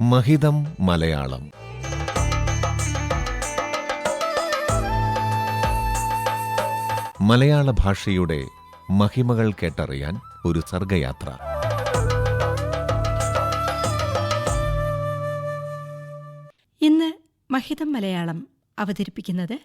മഹിതം മലയാളം. മലയാള ഭാഷയുടെ മഹിമകൾ കേട്ടറിയാൻ ഒരു സർഗയാത്ര. ഇന്ന് മഹിതം മലയാളം അവതരിപ്പിക്കുന്നത്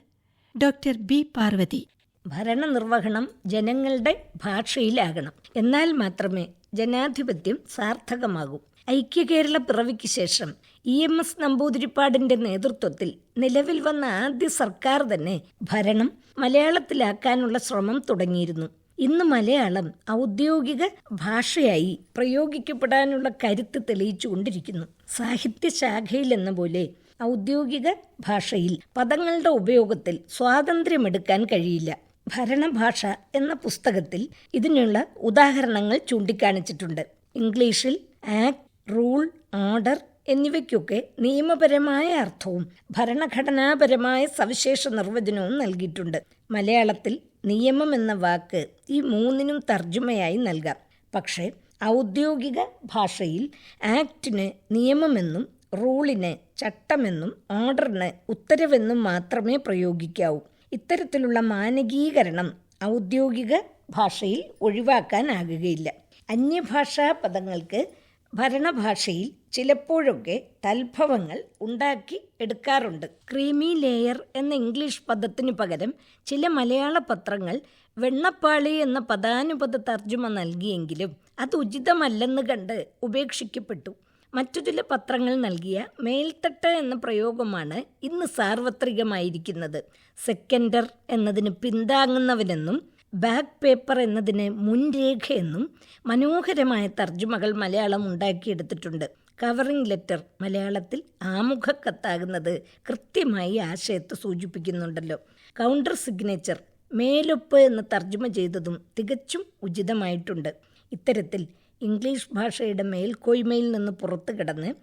ഡോക്ടർ ബി പാർവതി. ഭരണനിർവഹണം ജനങ്ങളുടെ ഭാഷയിലാകണം. എന്നാൽ മാത്രമേ ജനാധിപത്യം സാർത്ഥകമാകൂ. ഐക്യകേരള പിറവിക്ക് ശേഷം ഇ എം എസ് നമ്പൂതിരിപ്പാടിന്റെ നേതൃത്വത്തിൽ നിലവിൽ വന്ന ആദ്യ സർക്കാർ തന്നെ ഭരണം മലയാളത്തിലാക്കാനുള്ള ശ്രമം തുടങ്ങിയിരുന്നു. ഇന്ന് മലയാളം ഔദ്യോഗിക ഭാഷയായി പ്രയോഗിക്കപ്പെടാനുള്ള കരുത്ത് തെളിയിച്ചുകൊണ്ടിരിക്കുന്നു. സാഹിത്യശാഖയിലെന്ന പോലെ ഔദ്യോഗിക ഭാഷയിൽ പദങ്ങളുടെ ഉപയോഗത്തിൽ സ്വാതന്ത്ര്യമെടുക്കാൻ കഴിയില്ല. ഭരണഭാഷ എന്ന പുസ്തകത്തിൽ ഇതിനുള്ള ഉദാഹരണങ്ങൾ ചൂണ്ടിക്കാണിച്ചിട്ടുണ്ട്. ഇംഗ്ലീഷിൽ ആക്ട് റൂൾ ഓർഡർ എന്നിവയ്ക്കൊക്കെ നിയമപരമായ അർത്ഥവും ഭരണഘടനാപരമായ സവിശേഷ നിർവചനവും നൽകിയിട്ടുണ്ട്. മലയാളത്തിൽ നിയമം എന്ന വാക്ക് ഈ മൂന്നിനും തർജമയായി നൽകാം. പക്ഷേ ഔദ്യോഗിക ഭാഷയിൽ ആക്ടിന് നിയമമെന്നും റൂളിന് ചട്ടമെന്നും ഓർഡറിന് ഉത്തരവെന്നും മാത്രമേ പ്രയോഗിക്കാവൂ. ഇത്തരത്തിലുള്ള മാനകീകരണം ഔദ്യോഗിക ഭാഷയിൽ ഒഴിവാക്കാനാകുകയില്ല. അന്യഭാഷാ പദങ്ങൾക്ക് ഭരണഭാഷയിൽ ചിലപ്പോഴൊക്കെ തൽഭവങ്ങൾ ഉണ്ടാക്കി എടുക്കാറുണ്ട്. ക്രീമി ലെയർ എന്ന ഇംഗ്ലീഷ് പദത്തിന് പകരം ചില മലയാള പത്രങ്ങൾ വെണ്ണപ്പാളി എന്ന പദാനുപത തർജമ നൽകിയെങ്കിലും അത് ഉചിതമല്ലെന്ന് കണ്ട് ഉപേക്ഷിക്കപ്പെട്ടു. മറ്റു ചില പത്രങ്ങൾ നൽകിയ മേൽത്തട്ട് എന്ന പ്രയോഗമാണ് ഇന്ന് സാർവത്രികമായിരിക്കുന്നത്. സെക്കൻഡർ എന്നതിന് പിന്താങ്ങുന്നവനെന്നും ബാക്ക് പേപ്പർ എന്നതിന് മുൻരേഖയെന്നും മനോഹരമായ തർജമകൾ മലയാളം ഉണ്ടാക്കിയെടുത്തിട്ടുണ്ട്. കവറിംഗ് ലെറ്റർ മലയാളത്തിൽ ആമുഖ കത്താകുന്നത് കൃത്യമായി ആശയത്തെ സൂചിപ്പിക്കുന്നുണ്ടല്ലോ. കൗണ്ടർ സിഗ്നേച്ചർ മേലൊപ്പ് എന്ന് തർജമ ചെയ്തതും തികച്ചും ഉചിതമായിട്ടുണ്ട്. ഇത്തരത്തിൽ ഇംഗ്ലീഷ് ഭാഷയുടെ മേൽക്കോയ്മയിൽ നിന്ന് പുറത്തു കിടന്ന്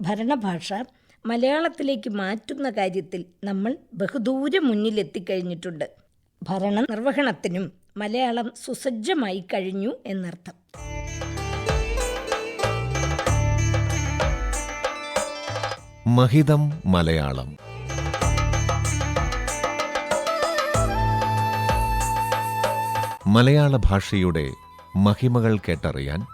ഭരണഭാഷ മലയാളത്തിലേക്ക് മാറ്റുന്ന കാര്യത്തിൽ നമ്മൾ ബഹുദൂരം മുന്നിലെത്തിക്കഴിഞ്ഞിട്ടുണ്ട്. ഭരണ നിർവഹണത്തിനും മലയാളം സുസജ്ജമായി കഴിഞ്ഞു എന്നർത്ഥം. മഹിതം മലയാളം. മലയാള ഭാഷയുടെ മഹിമകൾ കേട്ടറിയാൻ